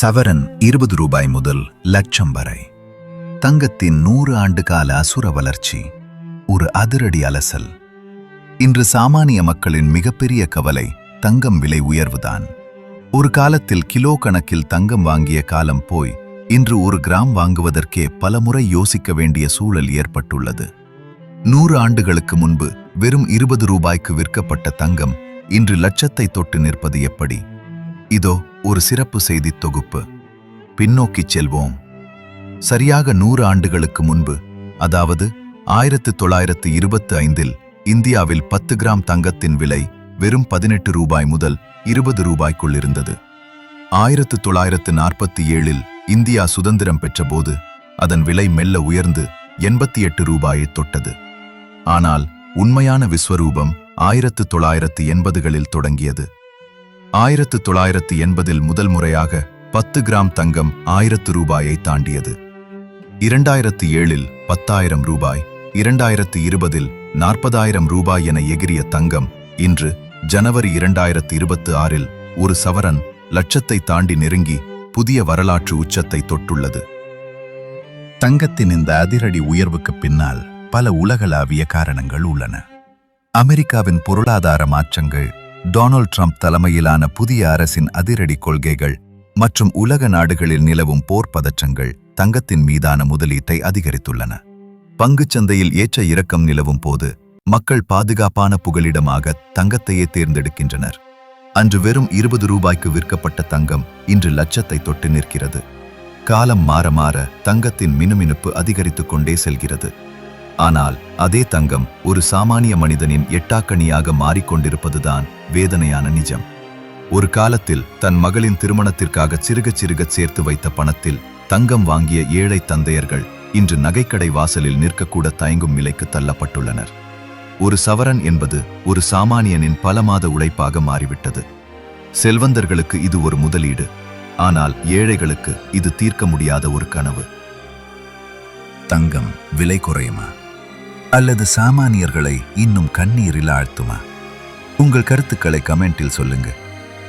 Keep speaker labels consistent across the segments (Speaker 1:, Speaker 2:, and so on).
Speaker 1: சவரன் இருபது ரூபாய் முதல் லட்சம் வரை. தங்கத்தின் நூறு ஆண்டு கால அசுர வளர்ச்சி ஒரு அதிரடி அலசல். இன்று சாமானிய மக்களின் மிகப்பெரிய கவலை தங்கம் விலை உயர்வுதான். ஒரு காலத்தில் கிலோ கணக்கில் தங்கம் வாங்கிய காலம் போய் இன்று ஒரு கிராம் வாங்குவதற்கே பலமுறை யோசிக்க வேண்டிய சூழல் ஏற்பட்டுள்ளது. நூறு ஆண்டுகளுக்கு முன்பு வெறும் இருபது ரூபாய்க்கு விற்கப்பட்ட தங்கம் இன்று லட்சத்தை தொட்டு நிற்பது எப்படி? இதோ ஒரு சிறப்பு செய்தி தொகுப்பு. பின்னோக்கிச் செல்வோம். சரியாக நூறு ஆண்டுகளுக்கு முன்பு அதாவது ஆயிரத்து தொள்ளாயிரத்து இருபத்தி ஐந்தில் இந்தியாவில் பத்து கிராம் தங்கத்தின் விலை வெறும் பதினெட்டு ரூபாய் முதல் இருபது ரூபாய்க்குள் இருந்தது. ஆயிரத்து தொள்ளாயிரத்து நாற்பத்தி ஏழில் இந்தியா சுதந்திரம் பெற்றபோது அதன் விலை மெல்ல உயர்ந்து எண்பத்தி எட்டு ரூபாயை தொட்டது. ஆனால் உண்மையான விஸ்வரூபம் ஆயிரத்து தொள்ளாயிரத்து எண்பதுகளில் தொடங்கியது. ஆயிரத்து தொள்ளாயிரத்து எண்பதில் முதல் முறையாக பத்து கிராம் தங்கம் ஆயிரத்து ரூபாயை தாண்டியது. இரண்டாயிரத்து ஏழில் பத்தாயிரம் ரூபாய் இரண்டாயிரத்து இருபதில் நாற்பதாயிரம் ரூபாய் என எகிரிய தங்கம் இன்று ஜனவரி இரண்டாயிரத்து இருபத்து ஆறில் ஒரு சவரன் லட்சத்தை தாண்டி நெருங்கி புதிய வரலாற்று உச்சத்தை தொட்டுள்ளது. தங்கத்தின் இந்த அதிரடி உயர்வுக்கு பின்னால் பல உலகளாவிய காரணங்கள் உள்ளன. அமெரிக்காவின் பொருளாதார மாற்றங்கள் டொனால்ட் ட்ரம்ப் தலைமையிலான புதிய அரசின் அதிரடி கொள்கைகள் மற்றும் உலக நாடுகளில் நிலவும் போர் பதற்றங்கள் தங்கத்தின் மீதான முதலீட்டை அதிகரித்துள்ளன. பங்குச்சந்தையில் ஏற்ற இறக்கம் நிலவும் போது மக்கள் பாதுகாப்பான புகலிடமாக தங்கத்தையே தேர்ந்தெடுக்கின்றனர். அன்று வெறும் இருபது ரூபாய்க்கு விற்கப்பட்ட தங்கம் இன்று லட்சத்தை தொட்டு நிற்கிறது. காலம் மாற மாற தங்கத்தின் மினுமினுப்பு அதிகரித்துக் கொண்டே செல்கிறது. ஆனால் அதே தங்கம் ஒரு சாமானிய மனிதனின் எட்டாக்கணியாக மாறிக்கொண்டிருப்பதுதான் வேதனையான நிஜம். ஒரு காலத்தில் தன் மகளின் திருமணத்திற்காக சிறுகச் சிறுகச் சேர்த்து வைத்த பணத்தில் தங்கம் வாங்கிய ஏழை தந்தையர்கள் இன்று நகைக்கடை வாசலில் நிற்கக்கூட தயங்கும் நிலைக்கு தள்ளப்பட்டுள்ளனர். ஒரு சவரன் என்பது ஒரு சாமானியனின் பல மாத உழைப்பாக மாறிவிட்டது. செல்வந்தர்களுக்கு இது ஒரு முதலீடு. ஆனால் ஏழைகளுக்கு இது தீர்க்க முடியாத ஒரு கனவு. தங்கம் விலை குறையுமா? அல்லது சாமானியர்களை இன்னும் கண்ணீரில் ஆழ்த்துமா? உங்கள் கருத்துக்களை கமெண்டில் சொல்லுங்க.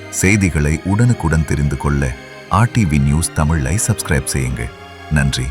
Speaker 1: செய்திகளை உடனுக்குடன் தெரிந்து கொள்ள ஆர்டிவி நியூஸ் தமிழை சப்ஸ்கிரைப் செய்யுங்கள் நன்றி.